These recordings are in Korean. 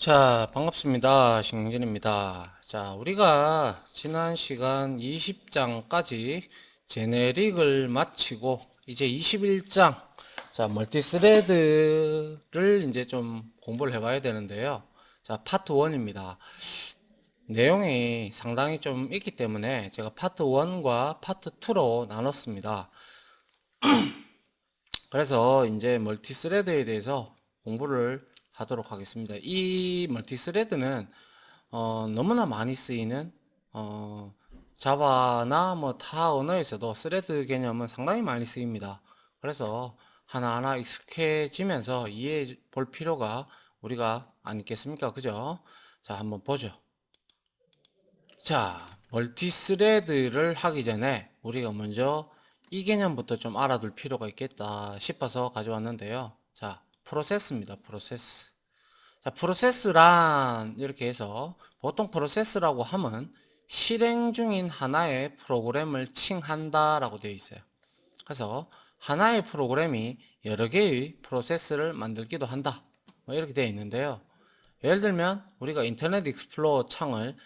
자, 반갑습니다. 신경진입니다. 자, 우리가 지난 시간 20장까지 제네릭을 마치고 이제 21장, 자, 멀티스레드를 이제 좀 공부를 해 봐야 되는데요. 자, 파트 1입니다. 내용이 상당히 좀 있기 때문에 제가 파트 1과 파트 2로 나눴습니다. 그래서 이제 멀티스레드에 대해서 공부를 하도록 하겠습니다. 이 멀티스레드는 어, 너무나 많이 쓰이는 어, 자바나 뭐 타 언어에서도 스레드 개념은 상당히 많이 쓰입니다. 그래서 하나하나 익숙해지면서 이해해 볼 필요가 우리가 안 있겠습니까? 그죠? 자, 한번 보죠. 자, 멀티스레드를 하기 전에 우리가 먼저 이 개념부터 좀 알아둘 필요가 있겠다 싶어서 가져왔는데요. 자, 프로세스입니다. 프로세스. 자, 프로세스란 이렇게 해서 보통 프로세스라고 하면 실행 중인 하나의 프로그램을 칭한다라고 되어 있어요. 그래서 하나의 프로그램이 여러 개의 프로세스를 만들기도 한다. 뭐 이렇게 되어 있는데요. 예를 들면 우리가 인터넷 익스플로어 창을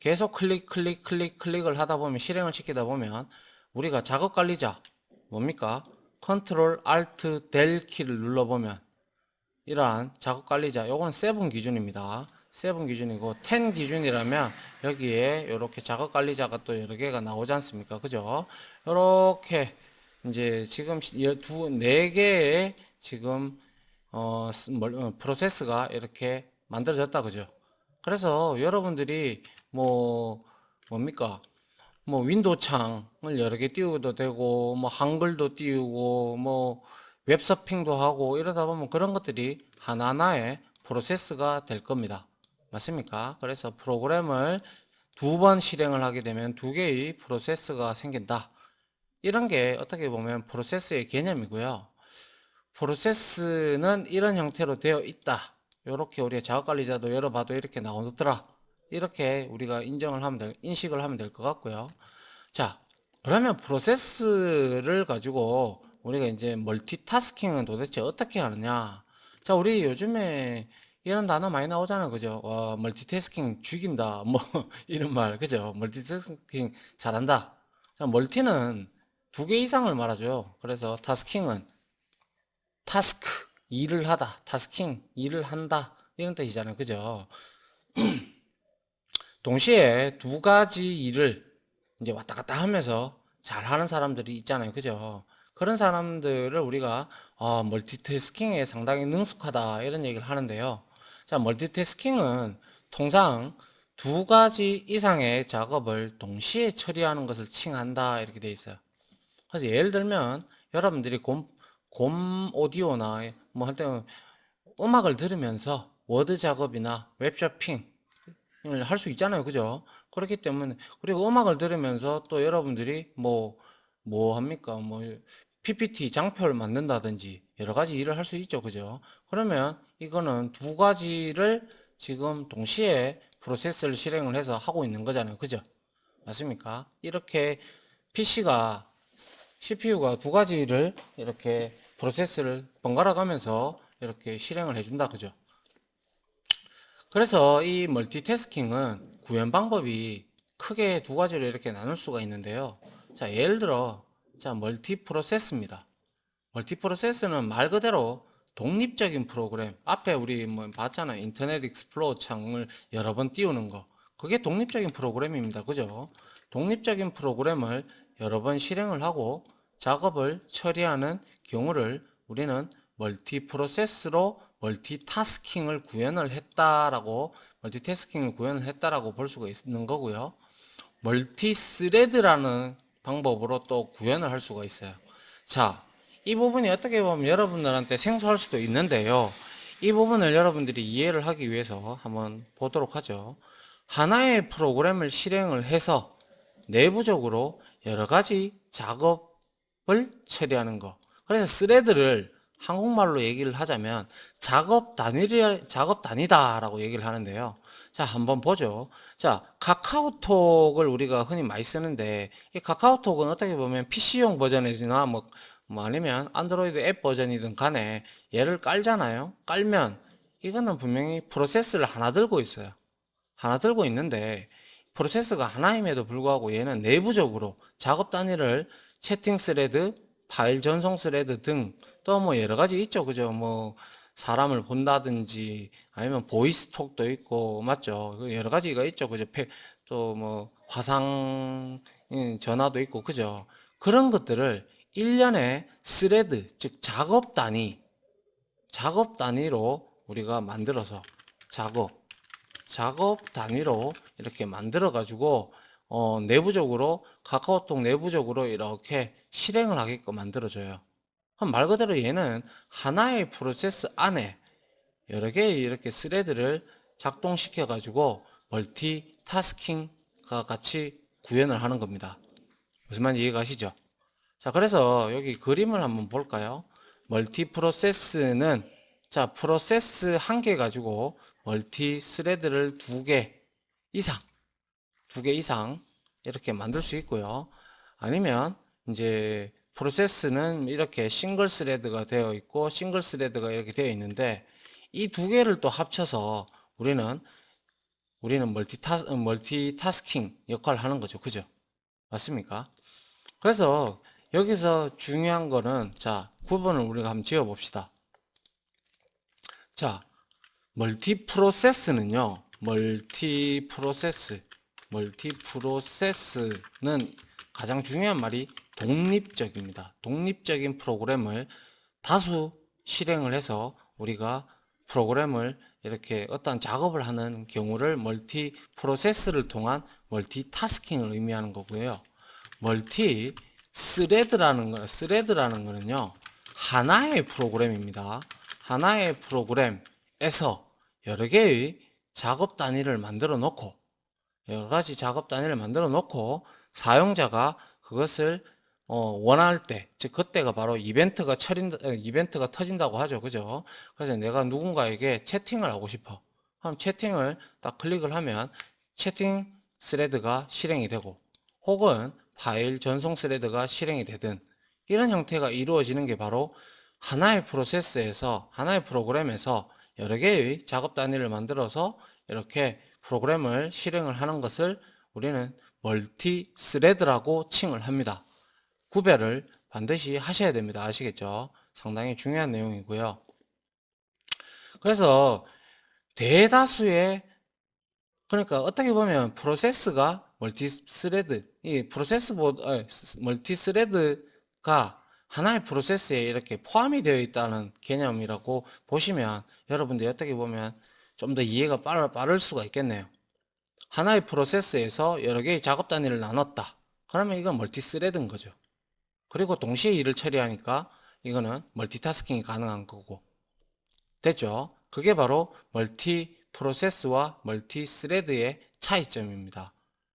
계속 클릭 클릭 클릭 클릭을 하다 보면 실행을 시키다 보면 우리가 작업 관리자 뭡니까? 컨트롤 알트 델 키를 눌러 보면 이러한 작업 관리자 요건 세븐 기준입니다. 세븐 기준이고 10 기준이라면 여기에 이렇게 작업 관리자가 또 여러 개가 나오지 않습니까? 그죠? 이렇게 이제 지금 두네 개의 지금 어, 어, 프로세스가 이렇게 만들어졌다 그죠? 그래서 여러분들이 뭐 뭡니까? 뭐 윈도우 창을 여러 개 띄워도 되고 뭐 한글도 띄우고 뭐 웹서핑도 하고 이러다 보면 그런 것들이 하나하나의 프로세스가 될 겁니다. 맞습니까? 그래서 프로그램을 두 번 실행을 하게 되면 두 개의 프로세스가 생긴다. 이런 게 어떻게 보면 프로세스의 개념이고요. 프로세스는 이런 형태로 되어 있다. 이렇게 우리가 작업관리자도 열어봐도 이렇게 나오더라. 이렇게 우리가 인정을 하면 될, 인식을 하면 될 것 같고요. 자, 그러면 프로세스를 가지고 우리가 이제 멀티타스킹은 도대체 어떻게 하느냐? 자, 우리 요즘에 이런 단어 많이 나오잖아요. 그죠? 와, 멀티태스킹 죽인다. 뭐, 이런 말. 그죠? 멀티태스킹 잘한다. 자, 멀티는 두 개 이상을 말하죠. 그래서 타스킹은 타스크, 일을 하다. 타스킹, 일을 한다. 이런 뜻이잖아요. 그죠? 동시에 두 가지 일을 이제 왔다 갔다 하면서 잘 하는 사람들이 있잖아요. 그죠? 그런 사람들을 우리가 어, 멀티태스킹에 상당히 능숙하다 이런 얘기를 하는데요. 자, 멀티태스킹은 통상 두 가지 이상의 작업을 동시에 처리하는 것을 칭한다 이렇게 돼 있어요. 그래서 예를 들면 여러분들이 곰, 곰 오디오나 뭐 할 때는 음악을 들으면서 워드 작업이나 웹쇼핑 할수 있잖아요. 그죠? 그렇기 때문에 그리고 음악을 들으면서 또 여러분들이 뭐뭐 합니까? 뭐 PPT 장표를 만든다든지 여러 가지 일을 할 수 있죠. 그죠? 그러면 이거는 두 가지를 지금 동시에 프로세스를 실행을 해서 하고 있는 거잖아요. 그죠? 맞습니까? 이렇게 PC가 CPU가 두 가지를 이렇게 프로세스를 번갈아 가면서 이렇게 실행을 해준다. 그죠? 그래서 이 멀티태스킹은 구현 방법이 크게 두 가지로 이렇게 나눌 수가 있는데요. 자, 예를 들어, 자, 멀티 프로세스입니다. 멀티 프로세스는 말 그대로 독립적인 프로그램. 앞에 우리 뭐 봤잖아요. 인터넷 익스플로어 창을 여러 번 띄우는 거. 그게 독립적인 프로그램입니다. 그죠? 독립적인 프로그램을 여러 번 실행을 하고 작업을 처리하는 경우를 우리는 멀티 프로세스로 멀티타스킹을 구현을 했다라고 멀티태스킹을 구현을 했다라고 볼 수가 있는 거고요. 멀티 스레드라는 방법으로 또 구현을 할 수가 있어요. 자, 이 부분이 어떻게 보면 여러분들한테 생소할 수도 있는데요. 이 부분을 여러분들이 이해를 하기 위해서 한번 보도록 하죠. 하나의 프로그램을 실행을 해서 내부적으로 여러 가지 작업을 처리하는 거. 그래서 스레드를 한국말로 얘기를 하자면 작업 단위 작업 단위다라고 얘기를 하는데요. 자, 한번 보죠. 자, 카카오톡을 우리가 흔히 많이 쓰는데 이 카카오톡은 어떻게 보면 PC용 버전이나 뭐, 뭐 아니면 안드로이드 앱 버전이든 간에 얘를 깔잖아요. 깔면 이거는 분명히 프로세스를 하나 들고 있어요. 하나 들고 있는데 프로세스가 하나임에도 불구하고 얘는 내부적으로 작업 단위를 채팅 스레드, 파일 전송 스레드 등 또 뭐 여러 가지 있죠. 그죠? 뭐 사람을 본다든지 아니면 보이스톡도 있고 맞죠? 그 여러 가지가 있죠. 그죠? 또 뭐 화상 음, 전화도 있고 그죠? 그런 것들을 일련의 스레드 즉 작업 단위 작업 단위로 우리가 만들어서 작업 작업 단위로 이렇게 만들어 가지고 어, 내부적으로 카카오톡 내부적으로 이렇게 실행을 하게끔 만들어 줘요. 말 그대로 얘는 하나의 프로세스 안에 여러 개의 이렇게 스레드를 작동시켜 가지고 멀티타스킹과 같이 구현을 하는 겁니다. 무슨 말인지 이해 가시죠? 자, 그래서 여기 그림을 한번 볼까요? 멀티 프로세스는 자, 프로세스 한 개 가지고 멀티 스레드를 두 개 이상, 두 개 이상 이렇게 만들 수 있고요. 아니면 이제 프로세스는 이렇게 싱글 스레드가 되어 있고 싱글 스레드가 이렇게 되어 있는데 이 두 개를 또 합쳐서 우리는 우리는 멀티타 멀티타스킹 역할을 하는 거죠. 그죠? 맞습니까? 그래서 여기서 중요한 거는 자, 구분을 우리가 한번 지어 봅시다. 자, 멀티 프로세스는요. 멀티 프로세스. 멀티 프로세스는 가장 중요한 말이 독립적입니다. 독립적인 프로그램을 다수 실행을 해서 우리가 프로그램을 이렇게 어떤 작업을 하는 경우를 멀티 프로세스를 통한 멀티타스킹을 의미하는 거고요. 멀티 스레드라는 거 스레드라는 거는요. 하나의 프로그램입니다. 하나의 프로그램에서 여러 개의 작업 단위를 만들어 놓고 여러 가지 작업 단위를 만들어 놓고 사용자가 그것을 어, 원할 때, 즉 그때가 바로 이벤트가 처린 이벤트가 터진다고 하죠, 그죠? 그래서 내가 누군가에게 채팅을 하고 싶어. 그럼 채팅을 딱 클릭을 하면 채팅 스레드가 실행이 되고, 혹은 파일 전송 스레드가 실행이 되든 이런 형태가 이루어지는 게 바로 하나의 프로세스에서 하나의 프로그램에서 여러 개의 작업 단위를 만들어서 이렇게 프로그램을 실행을 하는 것을 우리는 멀티 스레드라고 칭을 합니다. 구별을 반드시 하셔야 됩니다. 아시겠죠? 상당히 중요한 내용이고요. 그래서 대다수의 그러니까 어떻게 보면 프로세스가 멀티 스레드 이 프로세스 보드 멀티 스레드가 하나의 프로세스에 이렇게 포함이 되어 있다는 개념이라고 보시면 여러분들이 어떻게 보면 좀 더 이해가 빠를, 빠를 수가 있겠네요. 하나의 프로세스에서 여러 개의 작업 단위를 나눴다. 그러면 이건 멀티 스레드인 거죠. 그리고 동시에 일을 처리하니까 이거는 멀티타스킹이 가능한 거고. 됐죠? 그게 바로 멀티 프로세스와 멀티 스레드의 차이점입니다.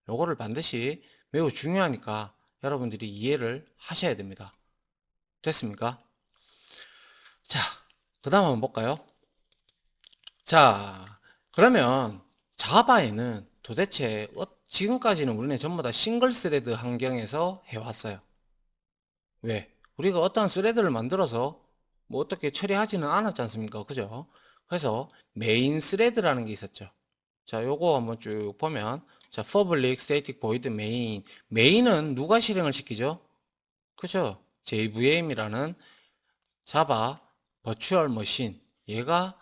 요거를 반드시 매우 중요하니까 여러분들이 이해를 하셔야 됩니다. 됐습니까? 자, 그 다음 한번 볼까요? 자, 그러면 자바에는 도대체 어, 지금까지는 우리는 전부 다 싱글 스레드 환경에서 해왔어요. 왜? 우리가 어떤 스레드를 만들어서 뭐 어떻게 처리하지는 않았지 않습니까? 그죠? 그래서 메인 스레드라는 게 있었죠. 자, 요거 한번 쭉 보면 자, public static void main. 메인은 누가 실행을 시키죠? 그죠? JVM이라는 자바 버추얼 머신. 얘가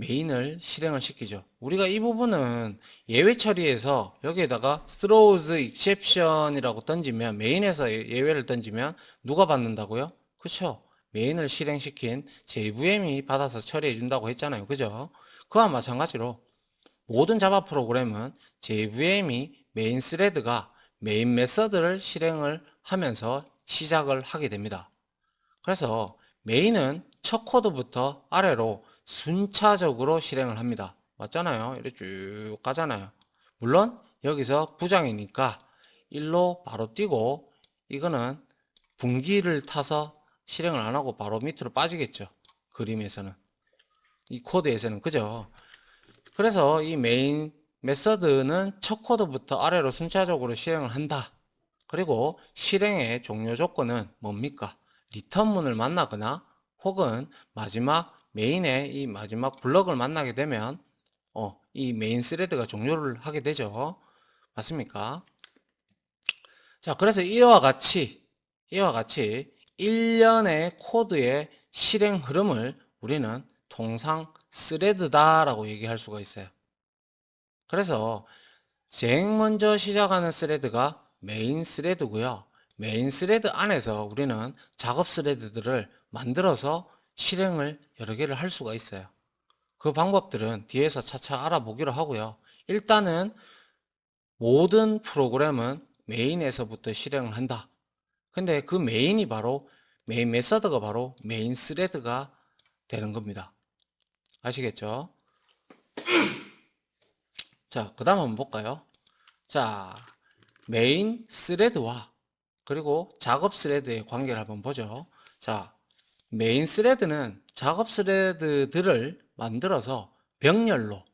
메인을 실행을 시키죠. 우리가 이 부분은 예외 처리해서 여기에다가 throws exception이라고 던지면 메인에서 예- 예외를 던지면 누가 받는다고요? 그쵸? 메인을 실행시킨 JVM이 받아서 처리해 준다고 했잖아요. 그죠? 그와 마찬가지로 모든 자바 프로그램은 JVM이 메인 스레드가 메인 메서드를 실행을 하면서 시작을 하게 됩니다. 그래서 메인은 첫 코드부터 아래로 순차적으로 실행을 합니다. 맞잖아요. 이렇게 쭉 가잖아요. 물론 여기서 부장이니까 일로 바로 뛰고 이거는 분기를 타서 실행을 안 하고 바로 밑으로 빠지겠죠. 그림에서는. 이 코드에서는 그죠. 그래서 이 메인 메서드는 첫 코드부터 아래로 순차적으로 실행을 한다. 그리고 실행의 종료 조건은 뭡니까? 리턴문을 만나거나 혹은 마지막 메인의 이 마지막 블럭을 만나게 되면 어, 이 메인 스레드가 종료를 하게 되죠. 맞습니까? 자, 그래서 이와 같이 이와 같이 일련의 코드의 실행 흐름을 우리는 통상 스레드다라고 얘기할 수가 있어요. 그래서 제일 먼저 시작하는 스레드가 메인 스레드고요. 메인 스레드 안에서 우리는 작업 스레드들을 만들어서 실행을 여러 개를 할 수가 있어요. 그 방법들은 뒤에서 차차 알아보기로 하고요. 일단은 모든 프로그램은 메인에서부터 실행을 한다. 근데 그 메인이 바로 메인 메서드가 바로 메인 스레드가 되는 겁니다. 아시겠죠? 자, 그 다음 한번 볼까요? 자, 메인 스레드와 그리고 작업 스레드의 관계를 한번 보죠. 자, 메인 스레드는 작업 스레드들을 만들어서 병렬로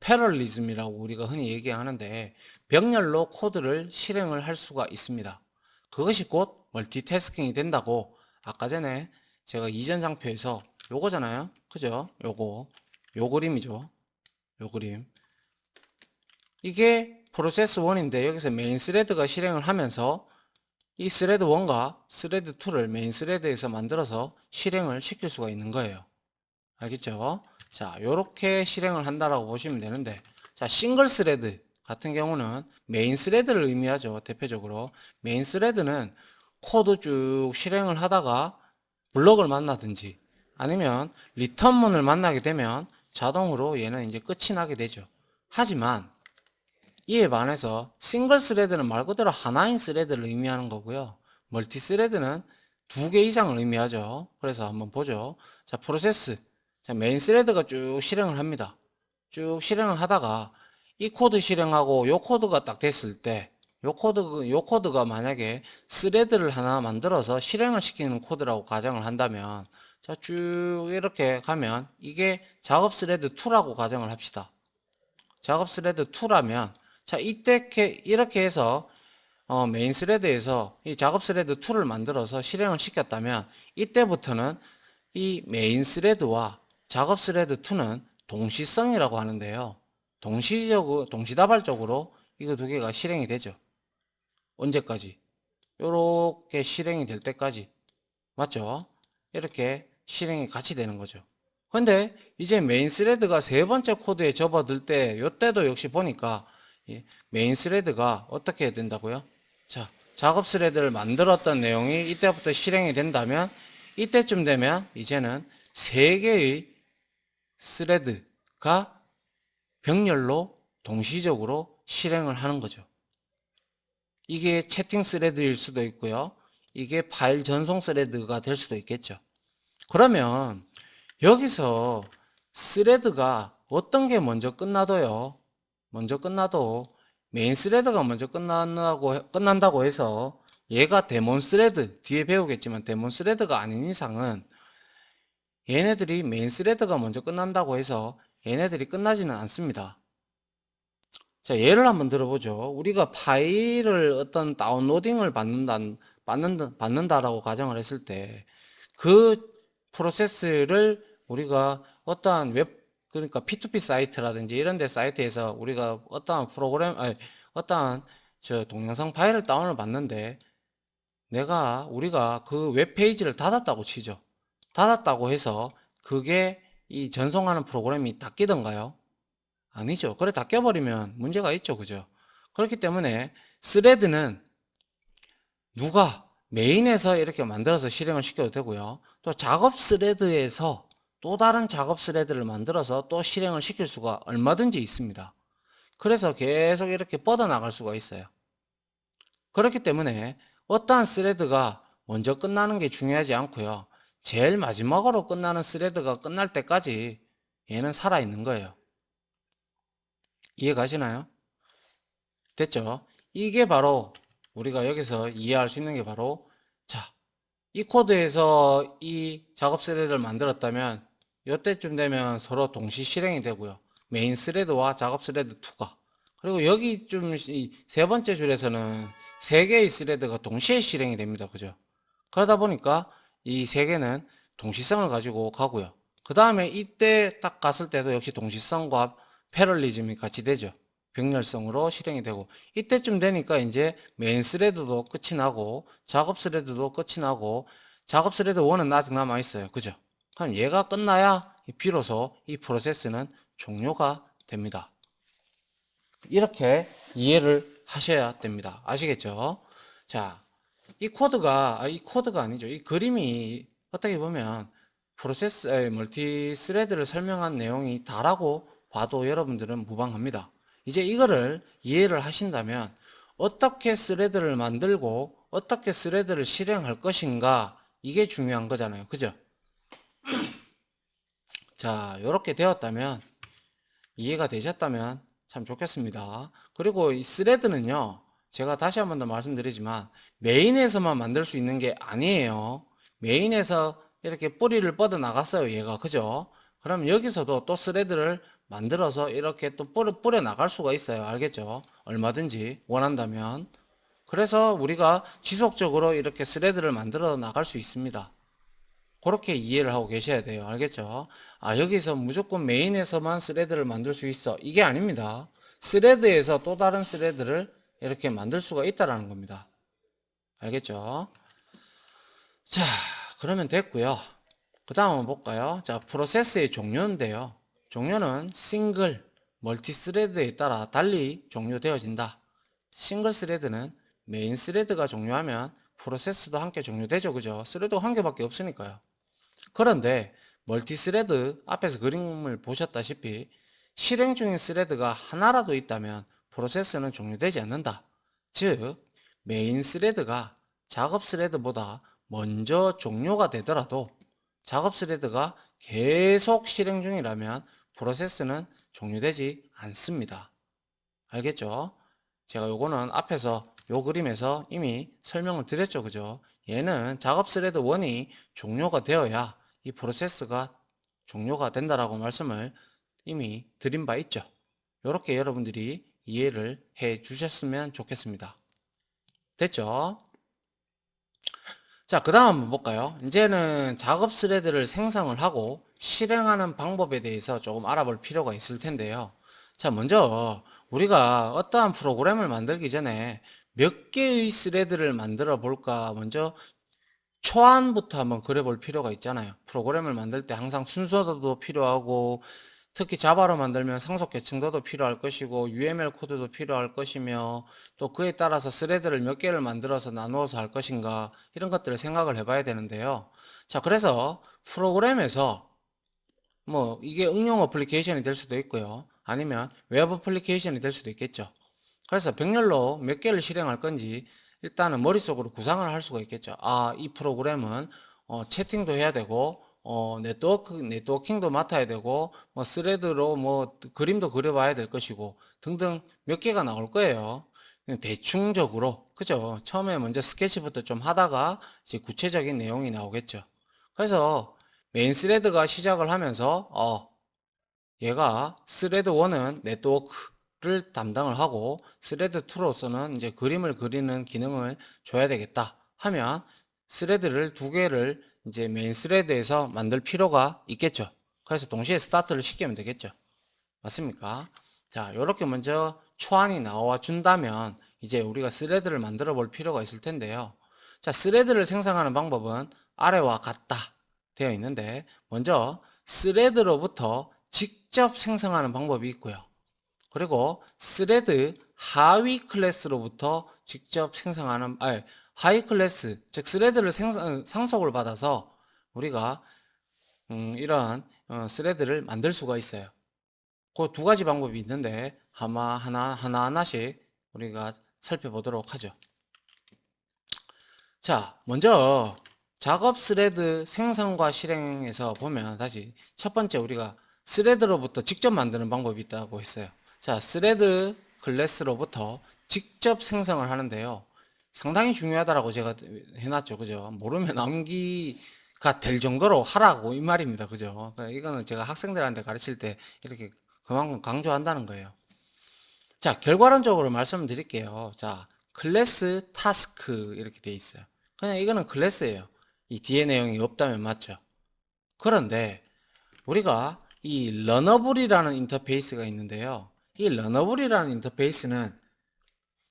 패럴리즘이라고 우리가 흔히 얘기하는데 병렬로 코드를 실행을 할 수가 있습니다. 그것이 곧 멀티태스킹이 된다고 아까 전에 제가 이전 장표에서 요거잖아요. 그죠? 요거 요 그림이죠. 요 그림. 이게 프로세스 1인데 여기서 메인 스레드가 실행을 하면서 이 스레드 1과 스레드 2를 메인 스레드에서 만들어서 실행을 시킬 수가 있는 거예요. 알겠죠? 자, 요렇게 실행을 한다라고 보시면 되는데 자, 싱글 스레드 같은 경우는 메인 스레드를 의미하죠. 대표적으로 메인 스레드는 코드 쭉 실행을 하다가 블록을 만나든지 아니면 리턴문을 만나게 되면 자동으로 얘는 이제 끝이 나게 되죠. 하지만 이에 반해서 싱글 스레드는 말 그대로 하나인 스레드를 의미하는 거고요. 멀티 스레드는 두 개 이상을 의미하죠. 그래서 한번 보죠. 자, 프로세스. 자, 메인 스레드가 쭉 실행을 합니다. 쭉 실행을 하다가 이 코드 실행하고 요 코드가 딱 됐을 때, 요 코드, 요 코드가 만약에 스레드를 하나 만들어서 실행을 시키는 코드라고 가정을 한다면, 자, 쭉 이렇게 가면 이게 작업 스레드 2라고 가정을 합시다. 작업 스레드 2라면, 자, 이때 이렇게 해서 어, 메인 스레드에서 이 작업 스레드 2를 만들어서 실행을 시켰다면 이때부터는 이 메인 스레드와 작업 스레드 2는 동시성이라고 하는데요. 동시적으로 동시다발적으로 이거 두 개가 실행이 되죠. 언제까지? 요렇게 실행이 될 때까지. 맞죠? 이렇게 실행이 같이 되는 거죠. 근데 이제 메인 스레드가 세 번째 코드에 접어들 때 요때도 역시 보니까 이 메인 스레드가 어떻게 해야 된다고요? 자, 작업 스레드를 만들었던 내용이 이때부터 실행이 된다면 이때쯤 되면 이제는 세 개의 스레드가 병렬로 동시적으로 실행을 하는 거죠. 이게 채팅 스레드일 수도 있고요. 이게 파일 전송 스레드가 될 수도 있겠죠. 그러면 여기서 스레드가 어떤 게 먼저 끝나도요. 먼저 끝나도 메인 스레드가 먼저 끝난다고, 끝난다고 해서 얘가 데몬 스레드, 뒤에 배우겠지만 데몬 스레드가 아닌 이상은 얘네들이 메인 스레드가 먼저 끝난다고 해서 얘네들이 끝나지는 않습니다. 자, 예를 한번 들어보죠. 우리가 파일을 어떤 다운로딩을 받는다, 받는다, 받는다라고 가정을 했을 때 그 프로세스를 우리가 어떠한 웹 그러니까 P2P 사이트라든지 이런 데 사이트에서 우리가 어떠한 프로그램 아니 어떠한 저 동영상 파일을 다운을 받는데 내가 우리가 그 웹페이지를 닫았다고 치죠. 닫았다고 해서 그게 이 전송하는 프로그램이 닫히던가요? 아니죠. 그래 닫혀버리면 문제가 있죠. 그죠? 그렇기 때문에 스레드는 누가 메인에서 이렇게 만들어서 실행을 시켜도 되고요. 또 작업 스레드에서 또 다른 작업 스레드를 만들어서 또 실행을 시킬 수가 얼마든지 있습니다. 그래서 계속 이렇게 뻗어나갈 수가 있어요. 그렇기 때문에 어떠한 스레드가 먼저 끝나는 게 중요하지 않고요. 제일 마지막으로 끝나는 스레드가 끝날 때까지 얘는 살아있는 거예요. 이해 가시나요? 됐죠? 이게 바로 우리가 여기서 이해할 수 있는 게 바로 자, 이 코드에서 이 작업 스레드를 만들었다면 이때쯤 되면 서로 동시 실행이 되고요. 메인 스레드와 작업 스레드 2가 그리고 여기 좀 세 번째 줄에서는 세 개의 스레드가 동시에 실행이 됩니다. 그죠? 그러다 보니까 이 세 개는 동시성을 가지고 가고요. 그 다음에 이때 딱 갔을 때도 역시 동시성과 패럴리즘이 같이 되죠. 병렬성으로 실행이 되고 이때쯤 되니까 이제 메인 스레드도 끝이 나고 작업 스레드도 끝이 나고 작업 스레드 1은 아직 남아 있어요. 그죠? 그럼 얘가 끝나야 비로소 이 프로세스는 종료가 됩니다. 이렇게 이해를 하셔야 됩니다. 아시겠죠? 자, 이 코드가, 아, 이 코드가 아니죠. 이 그림이 어떻게 보면 프로세스, 에, 멀티 스레드를 설명한 내용이 다라고 봐도 여러분들은 무방합니다. 이제 이거를 이해를 하신다면 어떻게 스레드를 만들고 어떻게 스레드를 실행할 것인가 이게 중요한 거잖아요. 그죠? 자, 이렇게 되었다면 이해가 되셨다면 참 좋겠습니다. 그리고 이 스레드는요, 제가 다시 한 번 더 말씀드리지만, 메인에서만 만들 수 있는 게 아니에요. 메인에서 이렇게 뿌리를 뻗어 나갔어요, 얘가. 그죠? 그럼 여기서도 또 스레드를 만들어서 이렇게 또 뿌려, 뿌려 나갈 수가 있어요. 알겠죠? 얼마든지 원한다면. 그래서 우리가 지속적으로 이렇게 스레드를 만들어 나갈 수 있습니다. 그렇게 이해를 하고 계셔야 돼요. 알겠죠? 아, 여기서 무조건 메인에서만 스레드를 만들 수 있어. 이게 아닙니다. 스레드에서 또 다른 스레드를 이렇게 만들 수가 있다라는 겁니다. 알겠죠? 자, 그러면 됐고요. 그 다음 한번 볼까요? 자, 프로세스의 종료인데요. 종료는 싱글, 멀티 스레드에 따라 달리 종료되어진다. 싱글 스레드는 메인 스레드가 종료하면 프로세스도 함께 종료되죠. 그죠? 스레드가 한 개밖에 없으니까요. 그런데 멀티 스레드 앞에서 그림을 보셨다시피 실행 중인 스레드가 하나라도 있다면 프로세스는 종료되지 않는다. 즉, 메인 스레드가 작업 스레드보다 먼저 종료가 되더라도 작업 스레드가 계속 실행 중이라면 프로세스는 종료되지 않습니다. 알겠죠? 제가 요거는 앞에서 요 그림에서 이미 설명을 드렸죠. 그죠? 얘는 작업 스레드 1이 종료가 되어야 이 프로세스가 종료가 된다라고 말씀을 이미 드린 바 있죠. 이렇게 여러분들이 이해를 해 주셨으면 좋겠습니다. 됐죠? 자, 그 다음 한번 볼까요? 이제는 작업 스레드를 생성을 하고 실행하는 방법에 대해서 조금 알아볼 필요가 있을 텐데요. 자, 먼저 우리가 어떠한 프로그램을 만들기 전에 몇 개의 스레드를 만들어 볼까 먼저 초안부터 한번 그려볼 필요가 있잖아요. 프로그램을 만들 때 항상 순서도 필요하고 특히 자바로 만들면 상속 계층도도 필요할 것이고 UML 코드도 필요할 것이며 또 그에 따라서 스레드를 몇 개를 만들어서 나누어서 할 것인가 이런 것들을 생각을 해봐야 되는데요. 자 그래서 프로그램에서 뭐 이게 응용 어플리케이션이 될 수도 있고요. 아니면 웹 어플리케이션이 될 수도 있겠죠. 그래서 병렬로 몇 개를 실행할 건지 일단은 머릿속으로 구상을 할 수가 있겠죠. 아, 이 프로그램은 어, 채팅도 해야 되고 어, 네트워크, 네트워킹도 맡아야 되고, 뭐, 스레드로 뭐, 그림도 그려봐야 될 것이고, 등등 몇 개가 나올 거예요. 대충적으로, 그죠? 처음에 먼저 스케치부터 좀 하다가, 이제 구체적인 내용이 나오겠죠. 그래서, 메인 스레드가 시작을 하면서, 어, 얘가 스레드 1은 네트워크 를 담당을 하고, 스레드 2로서는 이제 그림을 그리는 기능을 줘야 되겠다 하면, 스레드를 두 개를 이제 메인 스레드에서 만들 필요가 있겠죠. 그래서 동시에 스타트를 시키면 되겠죠. 맞습니까? 자, 이렇게 먼저 초안이 나와 준다면 이제 우리가 스레드를 만들어 볼 필요가 있을 텐데요. 자, 스레드를 생성하는 방법은 아래와 같다 되어 있는데 먼저 스레드로부터 직접 생성하는 방법이 있고요. 그리고 스레드 하위 클래스로부터 직접 생성하는 아니 하이 클래스, 즉 스레드를 생성, 상속을 받아서 우리가 음, 이러한 어, 스레드를 만들 수가 있어요. 그 두 가지 방법이 있는데 아마 하나 하나 하나씩 우리가 살펴보도록 하죠. 자, 먼저 작업 스레드 생성과 실행에서 보면 다시 첫 번째 우리가 스레드로부터 직접 만드는 방법이 있다고 했어요. 자, 스레드 클래스로부터 직접 생성을 하는데요. 상당히 중요하다라고 제가 해놨죠. 그죠? 모르면 암기가 될 정도로 하라고 이 말입니다. 그죠? 그러니까 이거는 제가 학생들한테 가르칠 때 이렇게 그만큼 강조한다는 거예요. 자, 결과론적으로 말씀드릴게요. 자, 클래스 타스크 이렇게 돼 있어요. 그냥 이거는 클래스예요. 이 뒤에 내용이 없다면 맞죠. 그런데 우리가 이 러너블이라는 인터페이스가 있는데요. 이 러너블이라는 인터페이스는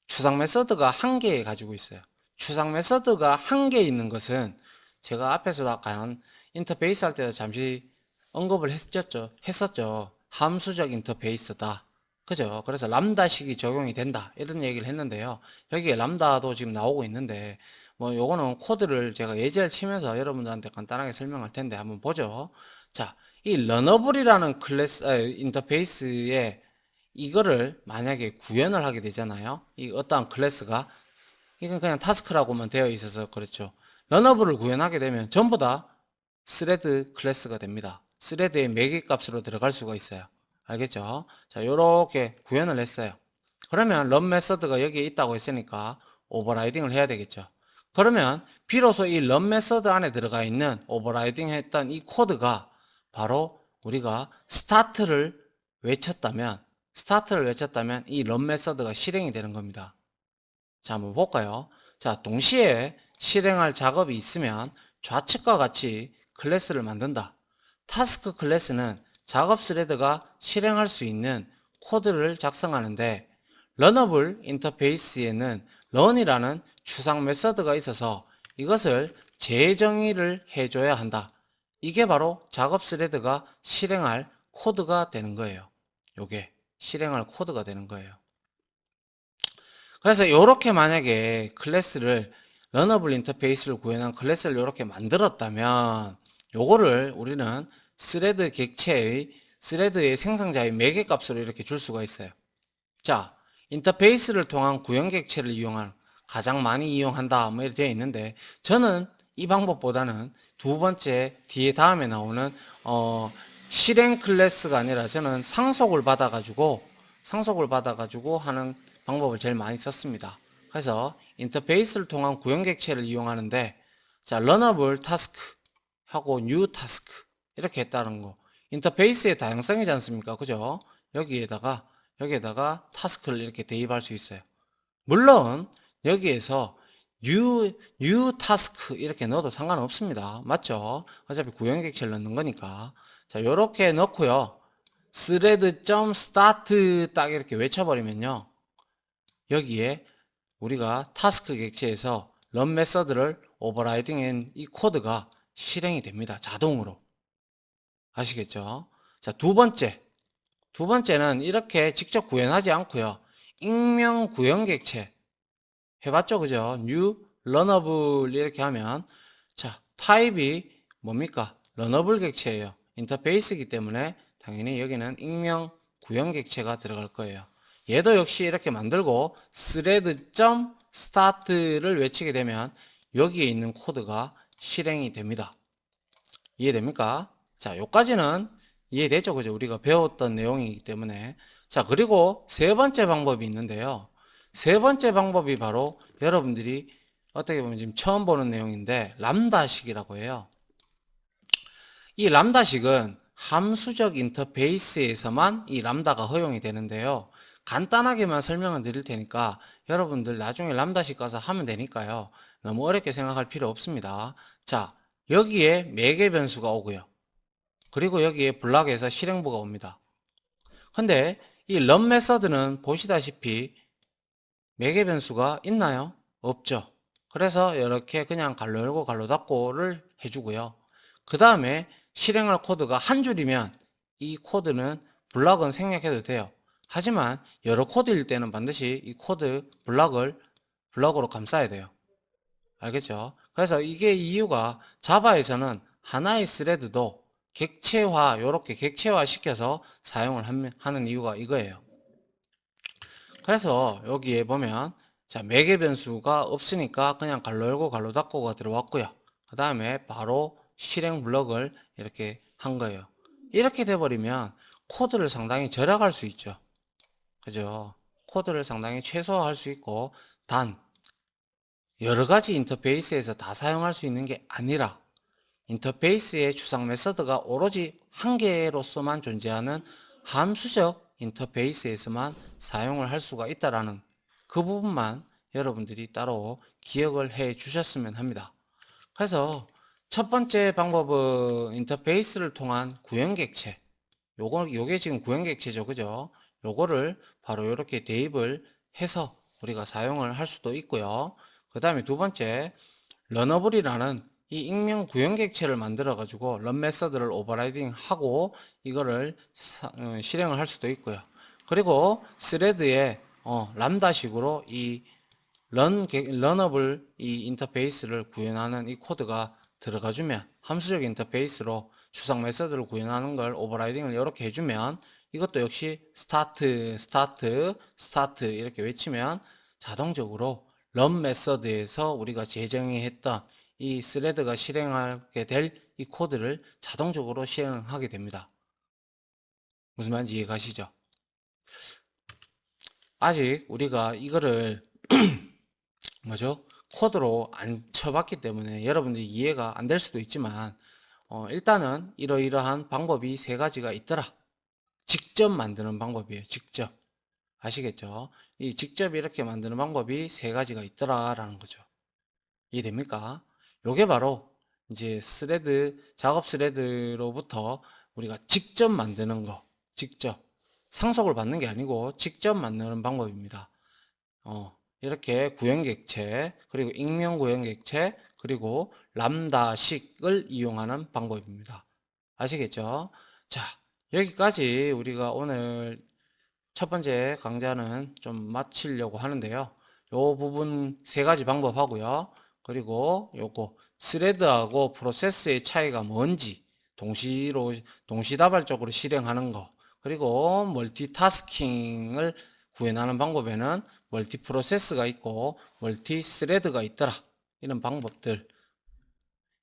추상 메서드가 한 개 가지고 있어요. 추상 메서드가 한 개 있는 것은 제가 앞에서도 아까 한 인터페이스 할 때도 잠시 언급을 했었죠. 했었죠. 함수적 인터페이스다. 그죠? 그래서 람다식이 적용이 된다. 이런 얘기를 했는데요. 여기에 람다도 지금 나오고 있는데 뭐 요거는 코드를 제가 예제를 치면서 여러분들한테 간단하게 설명할 텐데 한번 보죠. 자, 이 러너블이라는 클래스 아, 인터페이스에 이거를 만약에 구현을 하게 되잖아요. 이 어떠한 클래스가 이건 그냥 타스크라고만 되어 있어서 그렇죠. 러너블을 구현하게 되면 전부 다 스레드 클래스가 됩니다. 스레드의 매개 값으로 들어갈 수가 있어요. 알겠죠? 자, 요렇게 구현을 했어요. 그러면 런 메서드가 여기에 있다고 했으니까 오버라이딩을 해야 되겠죠. 그러면 비로소 이 런 메서드 안에 들어가 있는 오버라이딩 했던 이 코드가 바로 우리가 스타트를 외쳤다면 스타트를 외쳤다면 이 런 메서드가 실행이 되는 겁니다. 자, 한번 볼까요? 자, 동시에 실행할 작업이 있으면 좌측과 같이 클래스를 만든다. 타스크 클래스는 작업 스레드가 실행할 수 있는 코드를 작성하는데 러너블 인터페이스에는 런이라는 추상 메서드가 있어서 이것을 재정의를 해줘야 한다. 이게 바로 작업 스레드가 실행할 코드가 되는 거예요. 요게 실행할 코드가 되는 거예요. 그래서 이렇게 만약에 클래스를 러너블 인터페이스를 구현한 클래스를 이렇게 만들었다면 요거를 우리는 스레드 객체의 스레드의 생성자의 매개 값으로 이렇게 줄 수가 있어요. 자, 인터페이스를 통한 구현 객체를 이용한 가장 많이 이용한다 뭐 이렇게 되어 있는데 저는 이 방법보다는 두 번째 뒤에 다음에 나오는 어 실행 클래스가 아니라 저는 상속을 받아 가지고 상속을 받아 가지고 하는 방법을 제일 많이 썼습니다. 그래서 인터페이스를 통한 구현 객체를 이용하는데 자, 러너블 타스크 하고 뉴 타스크 이렇게 했다는 거. 인터페이스의 다양성이지 않습니까? 그죠? 여기에다가 여기에다가 타스크를 이렇게 대입할 수 있어요. 물론 여기에서 new new task 이렇게 넣어도 상관없습니다. 맞죠? 어차피 구현 객체를 넣는 거니까. 자, 요렇게 넣고요. thread.start 딱 이렇게 외쳐버리면요. 여기에 우리가 타스크 객체에서 run 메서드를 오버라이딩한 이 코드가 실행이 됩니다. 자동으로. 아시겠죠? 자, 두 번째. 두 번째는 이렇게 직접 구현하지 않고요. 익명 구현 객체. 해봤죠? 그죠? new runnable 이렇게 하면 자, 타입이 뭡니까? runnable 객체예요. 인터페이스이기 때문에 당연히 여기는 익명 구현 객체가 들어갈 거예요. 얘도 역시 이렇게 만들고 thread.start를 외치게 되면 여기에 있는 코드가 실행이 됩니다. 이해됩니까? 자, 요까지는 이해되죠? 그죠? 우리가 배웠던 내용이기 때문에. 자, 그리고 세 번째 방법이 있는데요. 세 번째 방법이 바로 여러분들이 어떻게 보면 지금 처음 보는 내용인데, 람다식이라고 해요. 이 람다식은 함수적 인터페이스에서만 이 람다가 허용이 되는데요. 간단하게만 설명을 드릴 테니까 여러분들 나중에 람다식 가서 하면 되니까요. 너무 어렵게 생각할 필요 없습니다. 자, 여기에 매개 변수가 오고요. 그리고 여기에 블락에서 실행부가 옵니다. 근데 이 run 메서드는 보시다시피 매개 변수가 있나요? 없죠. 그래서 이렇게 그냥 갈로 열고 갈로 닫고를 해주고요. 그 다음에 실행할 코드가 한 줄이면 이 코드는 블락은 생략해도 돼요. 하지만 여러 코드일 때는 반드시 이 코드 블락을 블럭으로 감싸야 돼요. 알겠죠? 그래서 이게 이유가 자바에서는 하나의 스레드도 객체화, 요렇게 객체화 시켜서 사용을 하는 이유가 이거예요. 그래서 여기에 보면 자, 매개 변수가 없으니까 그냥 갈로 열고 갈로 닫고가 들어왔고요. 그 다음에 바로 실행 블럭을 이렇게 한 거예요. 이렇게 돼버리면 코드를 상당히 절약할 수 있죠. 그죠? 코드를 상당히 최소화할 수 있고 단 여러 가지 인터페이스에서 다 사용할 수 있는 게 아니라 인터페이스의 추상 메서드가 오로지 한 개로서만 존재하는 함수적 인터페이스에서만 사용을 할 수가 있다라는 그 부분만 여러분들이 따로 기억을 해 주셨으면 합니다. 그래서 첫 번째 방법은 인터페이스를 통한 구현객체. 요거, 요게 지금 구현객체죠. 그죠? 요거를 바로 이렇게 대입을 해서 우리가 사용을 할 수도 있고요. 그 다음에 두 번째, 러너블이라는 이 익명 구현객체를 만들어 가지고 런 메서드를 오버라이딩 하고 이거를 사- 어, 실행을 할 수도 있고요. 그리고 스레드에 어, 람다식으로 이 런, 런업을 이 인터페이스를 구현하는 이 코드가 들어가 주면 함수적 인터페이스로 추상 메서드를 구현하는 걸 오버라이딩을 이렇게 해주면 이것도 역시 스타트, 스타트, 스타트 이렇게 외치면 자동적으로 런 메서드에서 우리가 재정의 했던 이 스레드가 실행하게 될 이 코드를 자동적으로 실행하게 됩니다. 무슨 말인지 이해 가시죠? 아직 우리가 이거를 뭐죠? 코드로 안 쳐봤기 때문에 여러분들이 이해가 안 될 수도 있지만 어, 일단은 이러이러한 방법이 세 가지가 있더라. 직접 만드는 방법이에요. 직접. 아시겠죠? 이 직접 이렇게 만드는 방법이 세 가지가 있더라라는 거죠. 이해됩니까? 요게 바로 이제 스레드, 작업 스레드로부터 우리가 직접 만드는 거, 직접. 상속을 받는 게 아니고 직접 만드는 방법입니다. 어, 이렇게 구현객체, 그리고 익명 구현객체, 그리고 람다식을 이용하는 방법입니다. 아시겠죠? 자, 여기까지 우리가 오늘 첫 번째 강좌는 좀 마치려고 하는데요. 요 부분 세 가지 방법 하고요. 그리고 요거 스레드하고 프로세스의 차이가 뭔지 동시로 동시다발적으로 실행하는 거 그리고 멀티타스킹을 구현하는 방법에는 멀티 프로세스가 있고 멀티 스레드가 있더라 이런 방법들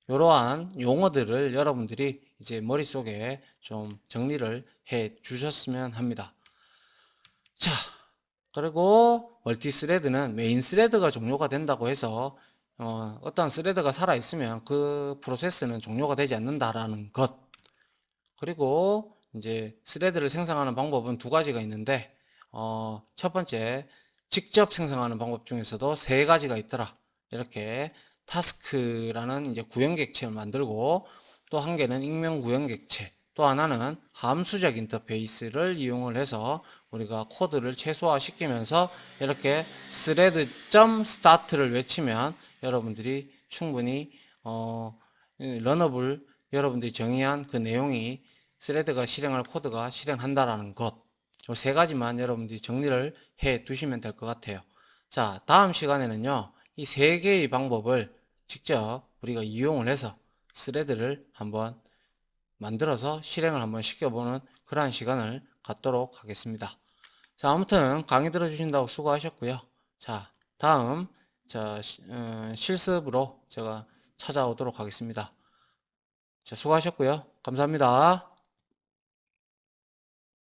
이러한 용어들을 여러분들이 이제 머릿속에 좀 정리를 해 주셨으면 합니다. 자, 그리고 멀티 스레드는 메인 스레드가 종료가 된다고 해서 어, 어떤 스레드가 살아 있으면 그 프로세스는 종료가 되지 않는다라는 것. 그리고 이제 스레드를 생성하는 방법은 두 가지가 있는데 어, 첫 번째 직접 생성하는 방법 중에서도 세 가지가 있더라. 이렇게 타스크라는 이제 구현객체를 만들고 또 한 개는 익명 구현객체 또 하나는 함수적 인터페이스를 이용을 해서 우리가 코드를 최소화시키면서 이렇게 thread.start를 외치면 여러분들이 충분히 어, 런업을 여러분들이 정의한 그 내용이 스레드가 실행할 코드가 실행한다라는 것. 이세 가지만 여러분들이 정리를 해 두시면 될 것 같아요. 자, 다음 시간에는요, 이 세 개의 방법을 직접 우리가 이용을 해서 스레드를 한번 만들어서 실행을 한번 시켜보는 그러한 시간을 갖도록 하겠습니다. 자, 아무튼 강의 들어주신다고 수고하셨고요. 자, 다음 자, 시- 어, 실습으로 제가 찾아오도록 하겠습니다. 자, 수고하셨고요. 감사합니다.